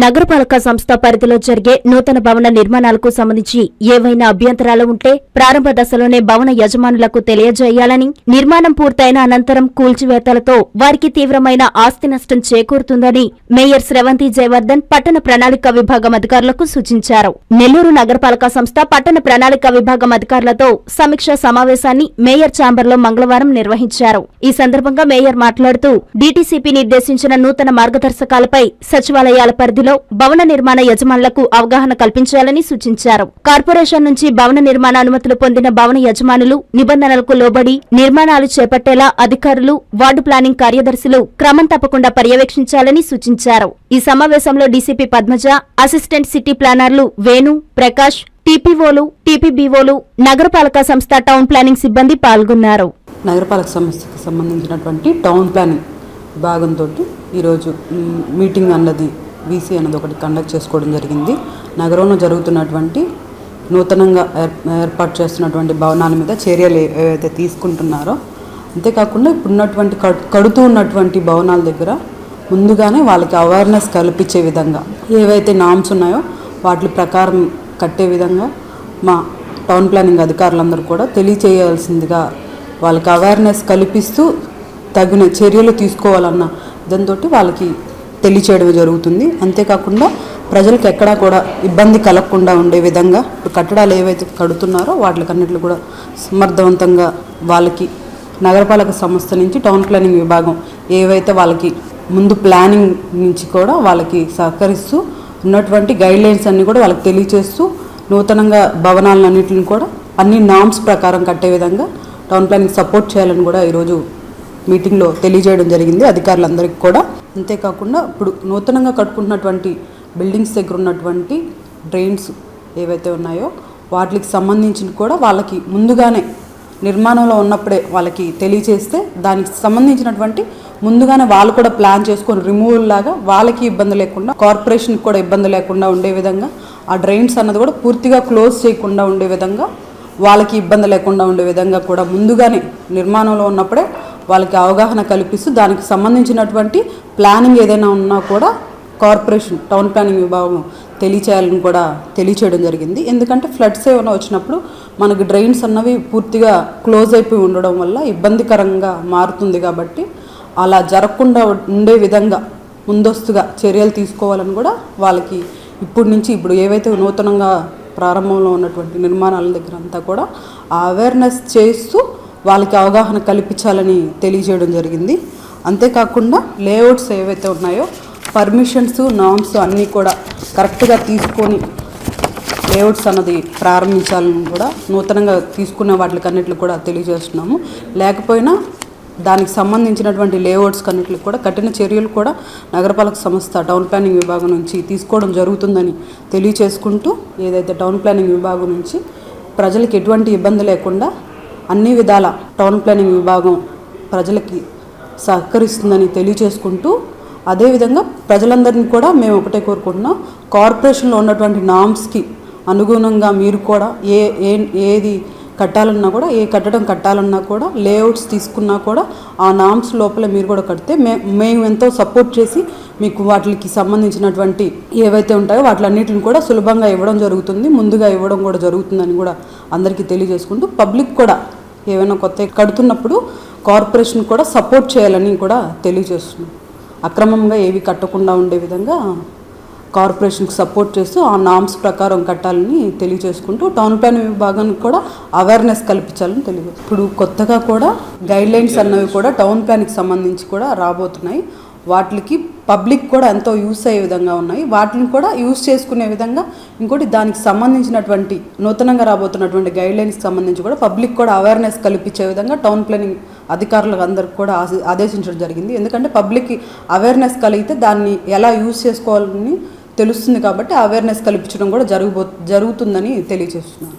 నగరపాలక సంస్థ పరిధిలో జరిగే నూతన భవన నిర్మాణాలకు సంబంధించి ఏవైనా అభ్యంతరాలు ఉంటే ప్రారంభ దశలోనే భవన యజమానులకు తెలియజేయాలని నిర్మాణం పూర్తయిన అనంతరం కూల్చివేతలతో వారికి తీవ్రమైన ఆస్తి నష్టం చేకూరుతుందని మేయర్ శ్రవంతి జయవర్ధన్ పట్టణ ప్రణాళిక విభాగం అధికారులకు సూచించారు. నెల్లూరు నగరపాలక సంస్థ పట్టణ ప్రణాళిక విభాగం అధికారులతో సమీక్షా సమావేశాన్ని మేయర్ ఛాంబర్లో మంగళవారం నిర్వహించారు. ఈ సందర్భంగా మేయర్ మాట్లాడుతూ డీటీసీపీ నిర్దేశించిన నూతన మార్గదర్శకాలపై సచివాలయాల పరిధి పరిధిలో భవన నిర్మాణ యజమానులకు అవగాహన కల్పించాలని సూచించారు. కార్పొరేషన్ నుంచి భవన నిర్మాణ అనుమతులు పొందిన భవన యజమానులు నిబంధనలకు లోబడి నిర్మాణాలు చేపట్టేలా అధికారులు వార్డు ప్లానింగ్ కార్యదర్శులు క్రమం తప్పకుండా పర్యవేక్షించాలని సూచించారు. ఈ సమావేశంలో డీసీపీ పద్మజ అసిస్టెంట్ సిటీ ప్లానర్లు వేణు ప్రకాష్ టీపీఓలు టీపీబీఓలు నగరపాలక సంస్థ టౌన్ ప్లానింగ్ సిబ్బంది పాల్గొన్నారు. నగరపాలక సంస్థకు సంబంధించినటువంటి టౌన్ ప్లానింగ్ భాగంతో ఈరోజు మీటింగ్ అన్నది వీసీ అనేది ఒకటి కండక్ట్ చేసుకోవడం జరిగింది. నగరంలో జరుగుతున్నటువంటి నూతనంగా ఏర్ ఏర్పాటు చేస్తున్నటువంటి భవనాల మీద చర్యలు ఏవైతే తీసుకుంటున్నారో అంతేకాకుండా ఇప్పుడున్నటువంటి కడు- కడుతూ ఉన్నటువంటి భవనాల దగ్గర ముందుగానే వాళ్ళకి అవేర్నెస్ కల్పించే విధంగా ఏవైతే నామ్స్ ఉన్నాయో వాటి ప్రకారం కట్టే విధంగా మా టౌన్ ప్లానింగ్ అధికారులందరూ కూడా తెలియచేయాల్సిందిగా వాళ్ళకి అవేర్నెస్ కల్పిస్తూ తగిన చర్యలు తీసుకోవాలన్న దాంతో వాళ్ళకి తెలియచేయడం జరుగుతుంది. అంతేకాకుండా ప్రజలకు ఎక్కడా కూడా ఇబ్బంది కలగకుండా ఉండే విధంగా కట్టడాలు ఏవైతే కడుతున్నారో వాటికన్నిటిని కూడా సమర్థవంతంగా వాళ్ళకి నగరపాలక సంస్థ నుంచి టౌన్ ప్లానింగ్ విభాగం ఏవైతే వాళ్ళకి ముందు ప్లానింగ్ నుంచి కూడా వాళ్ళకి సహకరిస్తూ ఉన్నటువంటి గైడ్ లైన్స్ కూడా వాళ్ళకి తెలియచేస్తూ నూతనంగా భవనాలన్నింటిని కూడా అన్ని నామ్స్ ప్రకారం కట్టే విధంగా టౌన్ ప్లానింగ్ సపోర్ట్ చేయాలని కూడా ఈరోజు మీటింగ్లో తెలియజేయడం జరిగింది. అధికారులందరికీ కూడా అంతేకాకుండా ఇప్పుడు నూతనంగా కట్టుకుంటున్నటువంటి బిల్డింగ్స్ దగ్గర ఉన్నటువంటి డ్రైన్స్ ఏవైతే ఉన్నాయో వాటికి సంబంధించిన కూడా వాళ్ళకి ముందుగానే నిర్మాణంలో ఉన్నప్పుడే వాళ్ళకి తెలియచేస్తే దానికి సంబంధించినటువంటి ముందుగానే వాళ్ళు కూడా ప్లాన్ చేసుకొని రిమూవల్ లాగా వాళ్ళకి ఇబ్బంది లేకుండా కార్పొరేషన్కి కూడా ఇబ్బంది లేకుండా ఉండే విధంగా ఆ డ్రైన్స్ అన్నది కూడా పూర్తిగా క్లోజ్ చేయకుండా ఉండే విధంగా వాళ్ళకి ఇబ్బంది లేకుండా ఉండే విధంగా కూడా ముందుగానే నిర్మాణంలో ఉన్నప్పుడే వాళ్ళకి అవగాహన కల్పిస్తూ దానికి సంబంధించినటువంటి ప్లానింగ్ ఏదైనా ఉన్నా కూడా కార్పొరేషన్ టౌన్ ప్లానింగ్ విభాగం తెలియచేయాలని కూడా తెలియచేయడం జరిగింది. ఎందుకంటే ఫ్లడ్స్ ఏమైనా వచ్చినప్పుడు మనకి డ్రైన్స్ అన్నవి పూర్తిగా క్లోజ్ అయిపోయి ఉండడం వల్ల ఇబ్బందికరంగా మారుతుంది కాబట్టి అలా జరగకుండా ఉండే విధంగా ముందస్తుగా చర్యలు తీసుకోవాలని కూడా వాళ్ళకి ఇప్పటి నుంచి ఇప్పుడు ఏవైతే నూతనంగా ప్రారంభంలో ఉన్నటువంటి నిర్మాణాల దగ్గర అంతా కూడా అవేర్నెస్ చేస్తూ వాళ్ళకి అవగాహన కల్పించాలని తెలియజేయడం జరిగింది. అంతేకాకుండా లేఅవుట్స్ ఏవైతే ఉన్నాయో పర్మిషన్స్ నామ్స్ అన్నీ కూడా కరెక్ట్గా తీసుకొని లేఅవుట్స్ అన్నది ప్రారంభించాలని కూడా నూతనంగా తీసుకునే వాటికి అన్నిటికి కూడా తెలియజేస్తున్నాము. లేకపోయినా దానికి సంబంధించినటువంటి లేఅవుట్స్ అన్నిటికి కూడా కఠిన చర్యలు కూడా నగరపాలక సంస్థ టౌన్ ప్లానింగ్ విభాగం నుంచి తీసుకోవడం జరుగుతుందని తెలియచేసుకుంటూ ఏదైతే టౌన్ ప్లానింగ్ విభాగం నుంచి ప్రజలకు ఎటువంటి ఇబ్బంది లేకుండా అన్ని విధాల టౌన్ ప్లానింగ్ విభాగం ప్రజలకి సహకరిస్తుందని తెలియచేసుకుంటూ అదేవిధంగా ప్రజలందరినీ కూడా మేము ఒకటే కోరుకుంటున్నాం కార్పొరేషన్లో ఉన్నటువంటి నామ్స్కి అనుగుణంగా మీరు కూడా ఏ ఏ ఏది కట్టాలన్నా కూడా ఏ కట్టడం కట్టాలన్నా కూడా లేఅవుట్స్ తీసుకున్నా కూడా ఆ నామ్స్ లోపల మీరు కూడా కడితే మే మేము ఎంతో సపోర్ట్ చేసి మీకు వాటికి సంబంధించినటువంటి ఏవైతే ఉంటాయో వాటిలన్నిటిని కూడా సులభంగా ఇవ్వడం జరుగుతుంది ముందుగా ఇవ్వడం కూడా జరుగుతుందని కూడా అందరికీ తెలియజేసుకుంటూ పబ్లిక్ కూడా ఏవైనా కొత్త కడుతున్నప్పుడు కార్పొరేషన్ కూడా సపోర్ట్ చేయాలని కూడా తెలియజేస్తున్నాం. అక్రమంగా ఏవి కట్టకుండా ఉండే విధంగా కార్పొరేషన్కి సపోర్ట్ చేస్తూ ఆ నామ్స్ ప్రకారం కట్టాలని తెలియజేసుకుంటూ టౌన్ ప్లాన్ విభాగానికి కూడా అవేర్నెస్ కల్పించాలని తెలియదు ఇప్పుడు కొత్తగా కూడా గైడ్లైన్స్ అన్నవి కూడా టౌన్ ప్లాన్కి సంబంధించి కూడా రాబోతున్నాయి. వాటికి పబ్లిక్ కూడా ఎంతో యూస్ అయ్యే విధంగా ఉన్నాయి. వాటిని కూడా యూస్ చేసుకునే విధంగా ఇంకోటి దానికి సంబంధించినటువంటి నూతనంగా రాబోతున్నటువంటి గైడ్లైన్స్కి సంబంధించి కూడా పబ్లిక్ కూడా అవేర్నెస్ కల్పించే విధంగా టౌన్ ప్లానింగ్ అధికారులకు అందరికి కూడా ఆదేశించడం జరిగింది. ఎందుకంటే పబ్లిక్కి అవేర్నెస్ కలిగితే దాన్ని ఎలా యూస్ చేసుకోవాలని తెలుస్తుంది కాబట్టి అవేర్నెస్ కల్పించడం కూడా జరుగుబో జరుగుతుందని తెలియజేస్తున్నాను.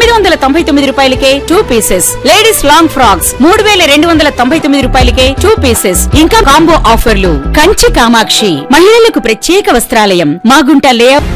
తొమ్మిది వందల తొంభై తొమ్మిది రూపాయలకే two pieces ladies long frocks మూడు వేల రెండు వందల తొంభై తొమ్మిది రూపాయలకే టూ పీసెస్ ఇంకా కాంబో ఆఫర్లు కంచి కామాక్షి మహిళలకు ప్రత్యేక వస్త్రాలయం. మాగుంట లేఅవుట్